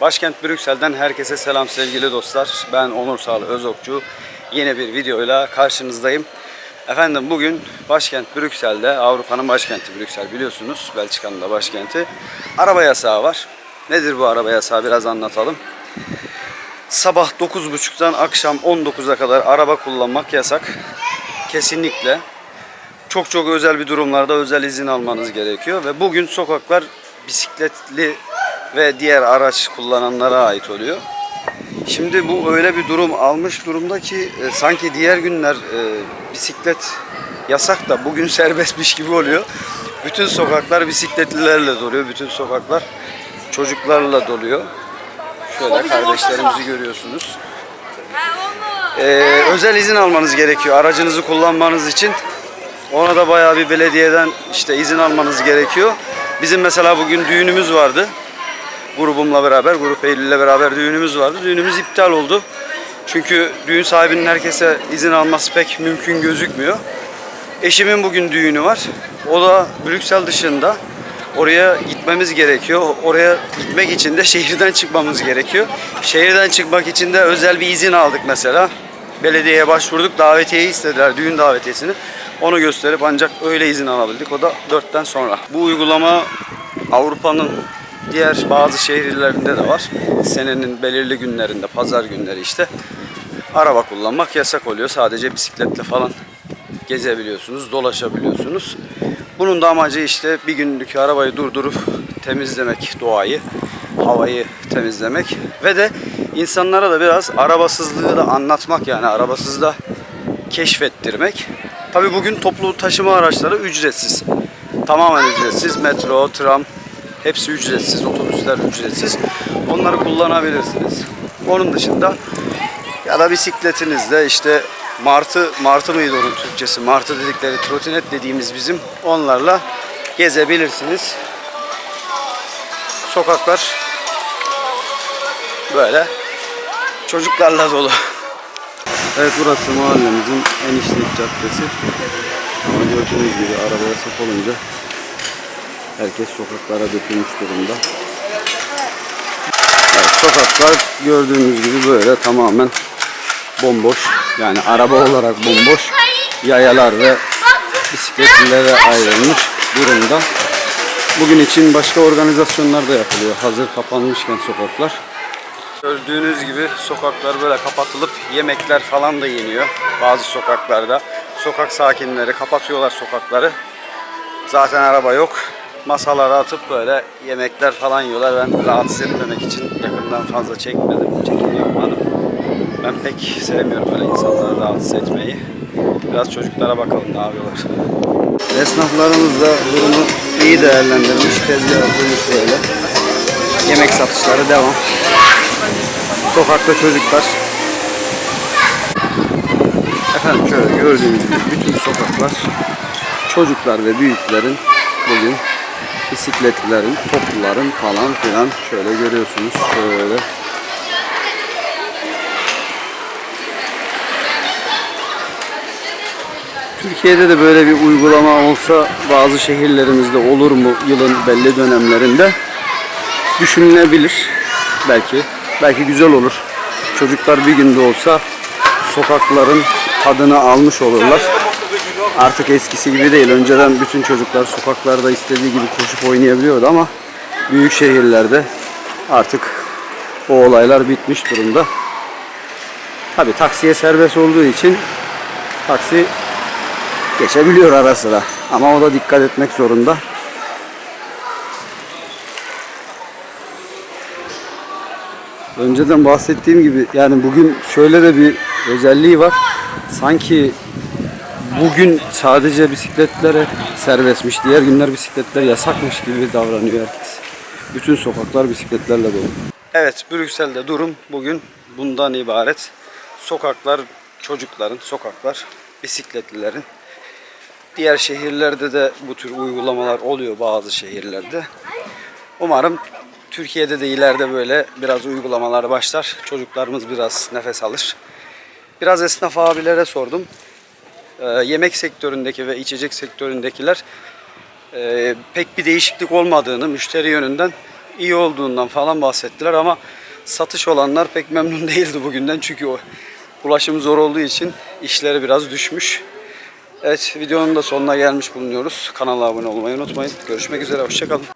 Başkent Brüksel'den herkese selam sevgili dostlar. Ben Onur Sağlı Özokçu. Yeni bir videoyla karşınızdayım. Efendim bugün başkent Brüksel'de, Avrupa'nın başkenti Brüksel biliyorsunuz. Belçika'nın da başkenti. Araba yasağı var. Nedir bu araba yasağı biraz anlatalım. Sabah 9.30'dan akşam 19'a kadar araba kullanmak yasak. Kesinlikle. Çok çok özel bir durumlarda özel izin almanız gerekiyor ve bugün sokaklar bisikletli ve diğer araç kullananlara ait oluyor. Şimdi bu öyle bir durum almış durumda ki e, sanki diğer günler e, bisiklet yasak da bugün serbestmiş gibi oluyor. Bütün sokaklar bisikletlilerle doluyor. Bütün sokaklar çocuklarla doluyor. Şöyle kardeşlerimizi görüyorsunuz. Ee, özel izin almanız gerekiyor aracınızı kullanmanız için. Ona da bayağı bir belediyeden işte izin almanız gerekiyor. Bizim mesela bugün düğünümüz vardı. Grubumla beraber, Grup Eylül'le beraber düğünümüz vardı. Düğünümüz iptal oldu. Çünkü düğün sahibinin herkese izin alması pek mümkün gözükmüyor. Eşimin bugün düğünü var. O da Brüksel dışında. Oraya gitmemiz gerekiyor. Oraya gitmek için de şehirden çıkmamız gerekiyor. Şehirden çıkmak için de özel bir izin aldık mesela. Belediyeye başvurduk. Davetiyeyi istediler, düğün davetiyesini. Onu gösterip ancak öyle izin alabildik. O da 4'ten sonra. Bu uygulama Avrupa'nın diğer bazı şehirlerinde de var. Senenin belirli günlerinde, pazar günleri işte araba kullanmak yasak oluyor. Sadece bisikletle falan gezebiliyorsunuz, dolaşabiliyorsunuz. Bunun da amacı işte bir günlük arabayı durdurup temizlemek doğayı, havayı temizlemek ve de insanlara da biraz arabasızlığı da anlatmak yani arabasız da keşfettirmek. Tabi bugün toplu taşıma araçları ücretsiz. Tamamen ücretsiz. Metro, tram hepsi ücretsiz. Otobüsler ücretsiz. Onları kullanabilirsiniz. Onun dışında ya da bisikletinizle işte martı martı mıydı onun Türkçesi? Martı dedikleri trotinet dediğimiz bizim onlarla gezebilirsiniz. Sokaklar böyle çocuklarla dolu. Evet burası mahallemizin en işlek caddesi. Ama gördüğünüz gibi araba yasak olunca herkes sokaklara dökülmüş durumda. Evet, sokaklar gördüğünüz gibi böyle tamamen bomboş. Yani araba olarak bomboş. Yayalar ve bisikletlilere ayrılmış durumda. Bugün için başka organizasyonlar da yapılıyor. Hazır kapanmışken sokaklar. Gördüğünüz gibi sokaklar böyle kapatılıp yemekler falan da yeniyor bazı sokaklarda. Sokak sakinleri kapatıyorlar sokakları. Zaten araba yok. Masalara atıp böyle yemekler falan yiyorlar. Ben rahatsız etmemek için yakından fazla çekmedim, çekim yapmadım. Ben pek sevmiyorum böyle insanları rahatsız etmeyi. Biraz çocuklara bakalım ne yapıyorlar. Esnaflarımız da durumu iyi değerlendirmiş. Tezgah kurmuş böyle. Yemek satışları devam. Sokakta çocuklar. Efendim şöyle gördüğünüz gibi bütün sokaklar çocuklar ve büyüklerin bugün bisikletlilerin, topluların falan filan şöyle görüyorsunuz şöyle. Türkiye'de de böyle bir uygulama olsa bazı şehirlerimizde olur mu yılın belli dönemlerinde düşünülebilir belki. Belki güzel olur. Çocuklar bir günde olsa sokakların tadını almış olurlar. Artık eskisi gibi değil. Önceden bütün çocuklar sokaklarda istediği gibi koşup oynayabiliyordu ama büyük şehirlerde artık o olaylar bitmiş durumda. Tabi taksiye serbest olduğu için taksi geçebiliyor ara sıra. Ama o da dikkat etmek zorunda. Önceden bahsettiğim gibi yani bugün şöyle de bir özelliği var. Sanki bugün sadece bisikletlere serbestmiş, diğer günler bisikletler yasakmış gibi davranıyor herkes. Bütün sokaklar bisikletlerle dolu. Evet, Brüksel'de durum bugün bundan ibaret. Sokaklar çocukların, sokaklar bisikletlilerin. Diğer şehirlerde de bu tür uygulamalar oluyor bazı şehirlerde. Umarım Türkiye'de de ileride böyle biraz uygulamalar başlar. Çocuklarımız biraz nefes alır. Biraz esnaf abilere sordum. Ee, yemek sektöründeki ve içecek sektöründekiler e, pek bir değişiklik olmadığını müşteri yönünden iyi olduğundan falan bahsettiler ama satış olanlar pek memnun değildi bugünden çünkü o ulaşım zor olduğu için işleri biraz düşmüş. Evet videonun da sonuna gelmiş bulunuyoruz. Kanala abone olmayı unutmayın. Görüşmek üzere hoşçakalın.